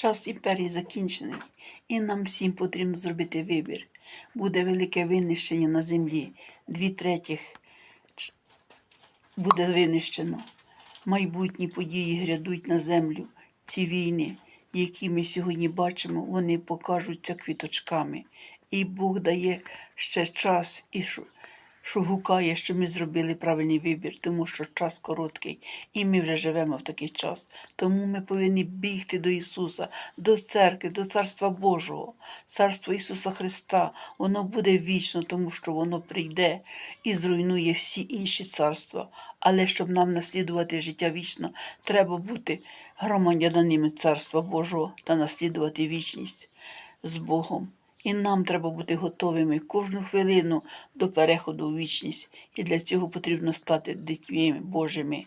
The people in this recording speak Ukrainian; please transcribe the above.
Час імперії закінчений, і нам всім потрібно зробити вибір. Буде велике винищення на землі. Дві третіх буде винищено. Майбутні події грядуть на землю. Ці війни, які ми сьогодні бачимо, вони покажуться квіточками. І Бог дає ще час і що гукає, що ми зробили правильний вибір, тому що час короткий, і ми вже живемо в такий час. Тому ми повинні бігти до Ісуса, до церкви, до Царства Божого, Царство Ісуса Христа. Воно буде вічно, тому що воно прийде і зруйнує всі інші царства. Але щоб нам наслідувати життя вічно, треба бути громадянами Царства Божого та наслідувати вічність з Богом. І нам треба бути готовими кожну хвилину до переходу у вічність. І для цього потрібно стати дітьми Божими.